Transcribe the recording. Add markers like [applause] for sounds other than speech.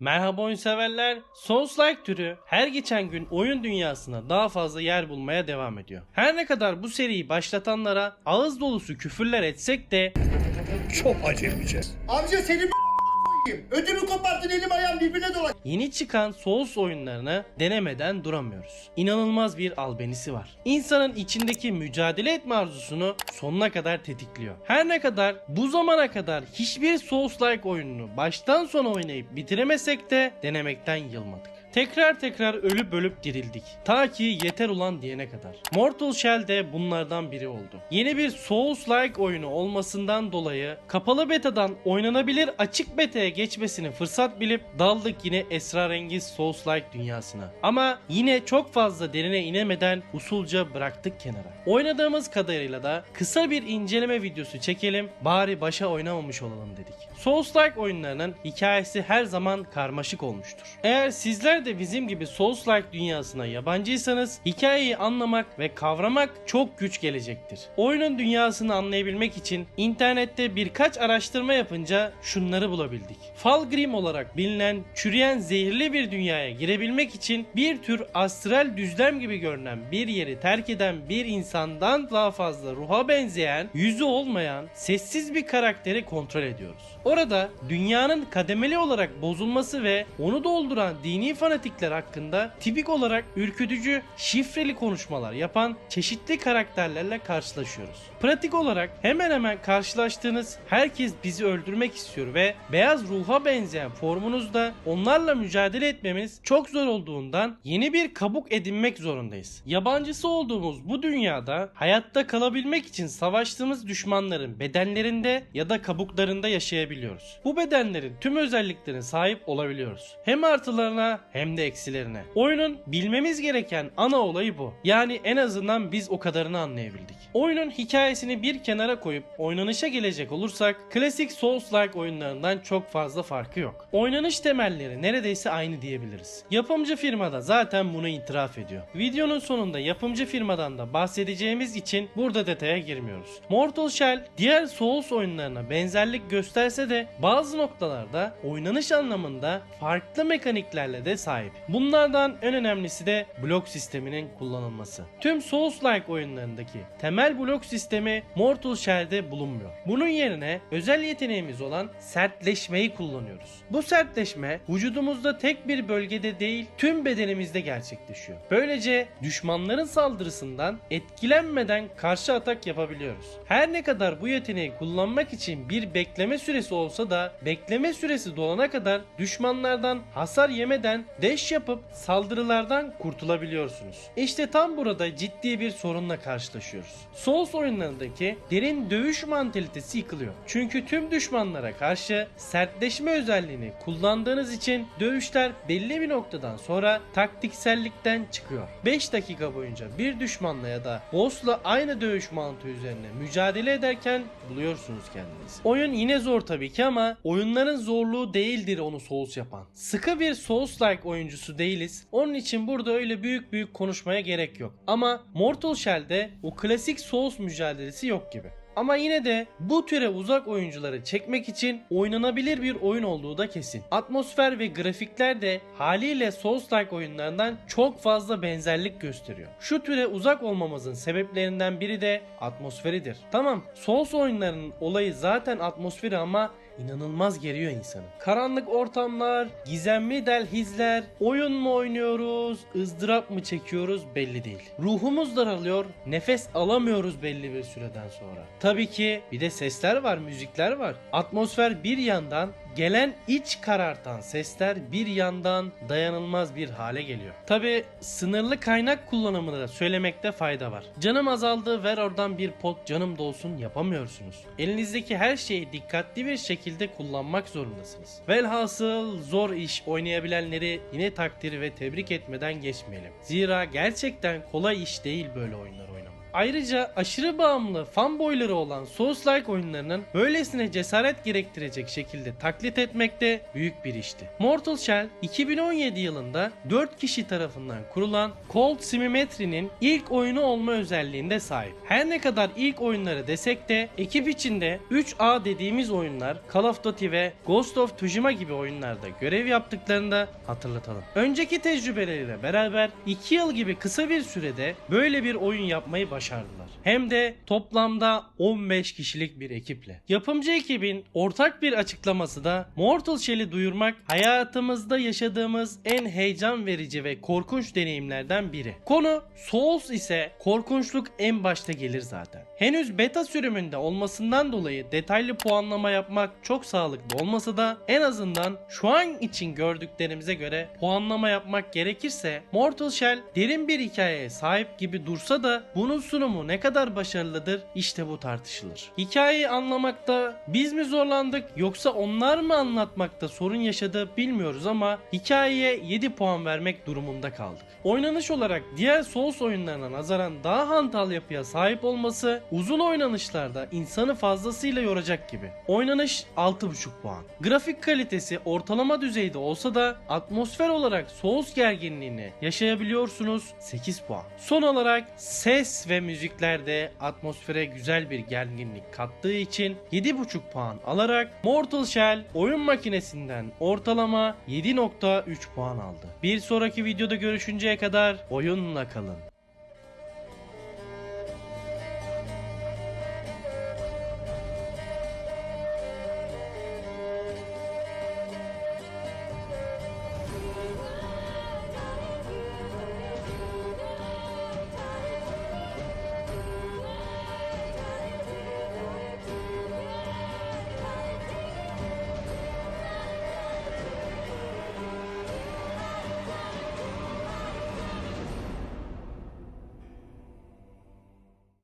Merhaba oyun severler. Souls-like türü her geçen gün oyun dünyasına daha fazla yer bulmaya devam ediyor. Her ne kadar bu seriyi başlatanlara ağız dolusu küfürler etsek de Çok acemice. Amca senin. [laughs] Ödümü koparttın elim birbirine dolaş. yeni çıkan Souls oyunlarını denemeden duramıyoruz. İnanılmaz bir albenisi var. İnsanın içindeki mücadele etme arzusunu sonuna kadar tetikliyor. Her ne kadar bu zamana kadar hiçbir Souls-like oyununu baştan sona oynayıp bitiremesek de denemekten yılmadık. Tekrar tekrar ölüp ölüp dirildik. Ta ki yeter ulan diyene kadar. Mortal Shell de bunlardan biri oldu. Yeni bir Souls-like oyunu olmasından dolayı kapalı betadan oynanabilir açık beta'ya geçmesini fırsat bilip daldık yine esrarengiz Souls-like dünyasına. Ama yine çok fazla derine inemeden usulca bıraktık kenara. Oynadığımız kadarıyla da kısa bir inceleme videosu çekelim bari başa oynamamış olalım dedik. Souls-like oyunlarının hikayesi her zaman karmaşık olmuştur. Eğer sizler de bizim gibi Souls-like dünyasına yabancıysanız hikayeyi anlamak ve kavramak çok güç gelecektir. Oyunun dünyasını anlayabilmek için internette birkaç araştırma yapınca şunları bulabildik. Falgrim olarak bilinen çürüyen zehirli bir dünyaya girebilmek için bir tür astral düzlem gibi görünen bir yeri terk eden bir insandan daha fazla ruha benzeyen, yüzü olmayan, sessiz bir karakteri kontrol ediyoruz. Orada dünyanın kademeli olarak bozulması ve onu dolduran dini fanatikler hakkında tipik olarak ürkütücü, şifreli konuşmalar yapan çeşitli karakterlerle karşılaşıyoruz. Pratik olarak hemen hemen karşılaştığınız herkes bizi öldürmek istiyor ve beyaz ruha benzeyen formunuzda onlarla mücadele etmemiz çok zor olduğundan yeni bir kabuk edinmek zorundayız. Yabancısı olduğumuz bu dünyada hayatta kalabilmek için savaştığımız düşmanların bedenlerinde ya da kabuklarında yaşayabiliyoruz. Bu bedenlerin tüm özelliklerine sahip olabiliyoruz. Hem artılarına hem de eksilerine. Oyunun bilmemiz gereken ana olayı bu. Yani en azından biz o kadarını anlayabildik. Oyunun hikayesini bir kenara koyup oynanışa gelecek olursak klasik Souls-like oyunlarından çok fazla farkı yok. Oynanış temelleri neredeyse aynı diyebiliriz. Yapımcı firma da zaten bunu itiraf ediyor. Videonun sonunda yapımcı firmadan da bahsedeceğimiz için burada detaya girmiyoruz. Mortal Shell diğer Souls oyunlarına benzerlik gösterse de bazı noktalarda oynanış anlamında farklı mekaniklerle de sahip. Bunlardan en önemlisi de blok sisteminin kullanılması. Tüm Souls-like oyunlarındaki temel blok sistemi Mortal Shell'de bulunmuyor. Bunun yerine özel yeteneğimiz olan sertleşmeyi kullanıyoruz. Bu sertleşme vücudumuzda tek bir bölgede değil tüm bedenimizde gerçekleşiyor. Böylece düşmanların saldırısından etkilenmeden karşı atak yapabiliyoruz. Her ne kadar bu yeteneği kullanmak için bir bekleme süresi olsa da bekleme süresi dolana kadar düşmanlardan hasar yemeden deş yapıp saldırılardan kurtulabiliyorsunuz. İşte tam burada ciddi bir sorunla karşılaşıyoruz. Souls oyunlarındaki derin dövüş mantalitesi yıkılıyor. Çünkü tüm düşmanlara karşı sertleşme özelliğini kullandığınız için dövüşler belli bir noktadan sonra taktiksellikten çıkıyor. 5 dakika boyunca bir düşmanla ya da boss'la aynı dövüş mantığı üzerine mücadele ederken buluyorsunuz kendinizi. Oyun yine zor tabii ki ama oyunların zorluğu değildir onu Souls yapan. Sıkı bir Souls-like oyuncusu değiliz. Onun için burada öyle büyük büyük konuşmaya gerek yok. Ama Mortal Shell'de o klasik Souls mücadelesi yok gibi. Ama yine de bu türe uzak oyuncuları çekmek için oynanabilir bir oyun olduğu da kesin. Atmosfer ve grafikler de haliyle Souls-like oyunlarından çok fazla benzerlik gösteriyor. Şu türe uzak olmamızın sebeplerinden biri de atmosferidir. Tamam Souls oyunlarının olayı zaten atmosferi ama inanılmaz geriyor insanı. Karanlık ortamlar, gizemli delhizler, oyun mu oynuyoruz, ızdırap mı çekiyoruz belli değil. Ruhumuz daralıyor, nefes alamıyoruz belli bir süreden sonra. Tabii ki bir de sesler var, müzikler var. Atmosfer bir yandan gelen iç karartan sesler bir yandan dayanılmaz bir hale geliyor. Tabi sınırlı kaynak kullanımını da söylemekte fayda var. Canım azaldı ver oradan bir pot canım dolsun yapamıyorsunuz. Elinizdeki her şeyi dikkatli bir şekilde kullanmak zorundasınız. Velhasıl zor iş oynayabilenleri yine takdir ve tebrik etmeden geçmeyelim. Zira gerçekten kolay iş değil böyle oyunlar oynamak. Ayrıca aşırı bağımlı fanboyları olan Souls-like oyunlarının böylesine cesaret gerektirecek şekilde taklit etmek de büyük bir işti. Mortal Shell 2017 yılında 4 kişi tarafından kurulan Cold Symmetry'nin ilk oyunu olma özelliğinde sahip. Her ne kadar ilk oyunları desek de ekip içinde 3A dediğimiz oyunlar Call of Duty ve Ghost of Tsushima gibi oyunlarda görev yaptıklarını da hatırlatalım. Önceki tecrübeleriyle beraber 2 yıl gibi kısa bir sürede böyle bir oyun yapmayı başardılar. Hem de toplamda 15 kişilik bir ekiple. Yapımcı ekibin ortak bir açıklaması da Mortal Shell'i duyurmak hayatımızda yaşadığımız en heyecan verici ve korkunç deneyimlerden biri. Konu Souls ise korkunçluk en başta gelir zaten. Henüz beta sürümünde olmasından dolayı detaylı puanlama yapmak çok sağlıklı olmasa da en azından şu an için gördüklerimize göre puanlama yapmak gerekirse Mortal Shell derin bir hikayeye sahip gibi dursa da bunun sunumu ne kadar başarılıdır işte bu tartışılır. Hikayeyi anlamakta biz mi zorlandık yoksa onlar mı anlatmakta sorun yaşadı bilmiyoruz ama hikayeye 7 puan vermek durumunda kaldık. Oynanış olarak diğer Souls oyunlarına nazaran daha hantal yapıya sahip olması uzun oynanışlarda insanı fazlasıyla yoracak gibi. Oynanış 6.5 puan. Grafik kalitesi ortalama düzeyde olsa da atmosfer olarak Souls gerginliğini yaşayabiliyorsunuz 8 puan. Son olarak ses ve müziklerde atmosfere güzel bir gerginlik kattığı için 7.5 puan alarak Mortal Shell oyun makinesinden ortalama 7.3 puan aldı. Bir sonraki videoda görüşünceye kadar oyunla kalın.